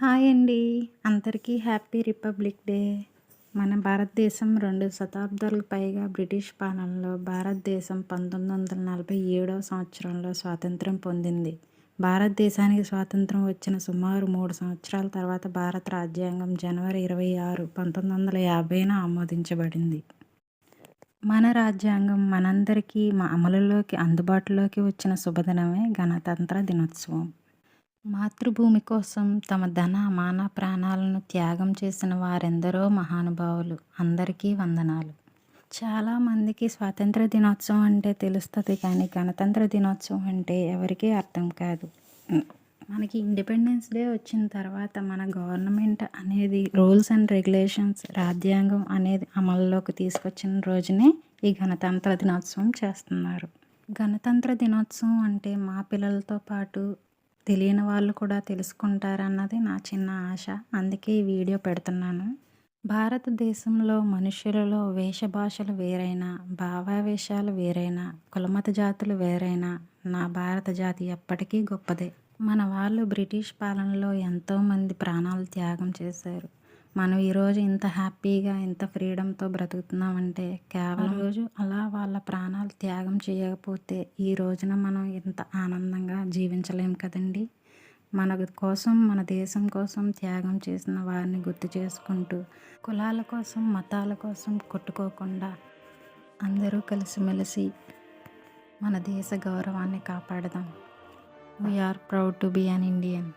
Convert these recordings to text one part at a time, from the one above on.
Hi అండి. అందరికీ happy republic day. మన భారతదేశం రెండు శతాబ్దాలకు పైగా బ్రిటిష్ పాలనలో భారతదేశం పంతొమ్మిది వందల నలభై ఏడవ సంవత్సరంలో స్వాతంత్రం పొందింది. భారతదేశానికి స్వాతంత్రం వచ్చిన సుమారు మూడు సంవత్సరాల తర్వాత భారత రాజ్యాంగం జనవరి ఇరవై ఆరు పంతొమ్మిది వందల యాభైన ఆమోదించబడింది. మన రాజ్యాంగం మనందరికీ మా అమలులోకి అందుబాటులోకి వచ్చిన శుభదినమే గణతంత్ర దినోత్సవం. మాతృభూమి కోసం తమ ధన మాన ప్రాణాలను త్యాగం చేసిన వారెందరో మహానుభావులు. అందరికీ వందనాలు. చాలామందికి స్వాతంత్ర దినోత్సవం అంటే తెలుస్తుంది కానీ గణతంత్ర దినోత్సవం అంటే ఎవరికీ అర్థం కాదు. మనకి ఇండిపెండెన్స్ డే వచ్చిన తర్వాత మన గవర్నమెంట్ అనేది రూల్స్ అండ్ రెగ్యులేషన్స్ రాజ్యాంగం అనేది అమల్లోకి తీసుకొచ్చిన రోజునే ఈ గణతంత్ర దినోత్సవం చేస్తున్నారు. గణతంత్ర దినోత్సవం అంటే మా పిల్లలతో పాటు తెలియని వాళ్ళు కూడా తెలుసుకుంటారన్నది నా చిన్న ఆశ. అందుకే ఈ వీడియో పెడుతున్నాను. భారతదేశంలో మనుషులలో వేషభాషలు వేరైనా భావావేశాలు వేరైనా కులమత జాతులు వేరైనా నా భారత జాతి ఎప్పటికీ గొప్పదే. మన వాళ్ళు బ్రిటిష్ పాలనలో ఎంతోమంది ప్రాణాలు త్యాగం చేశారు. మనం ఈరోజు ఇంత హ్యాపీగా ఇంత ఫ్రీడంతో బ్రతుకుతున్నామంటే కేవలం రోజు అలా వాళ్ళ ప్రాణాలు త్యాగం చేయకపోతే ఈ రోజున మనం ఇంత ఆనందంగా జీవించలేం కదండి. మన కోసం మన దేశం కోసం త్యాగం చేసిన వారిని గుర్తు చేసుకుంటూ కులాల కోసం మతాల కోసం కొట్టుకోకుండా అందరూ కలిసిమెలిసి మన దేశ గౌరవాన్ని కాపాడదాం. We are proud to be an Indian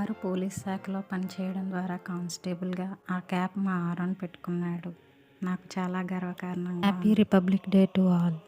వారు పోలీస్ శాఖలో పనిచేయడం ద్వారా కానిస్టేబుల్గా ఆ క్యాప్ మా ఆరోన్ పెట్టుకున్నాడు. నాకు చాలా గర్వకారణం happy republic day to all.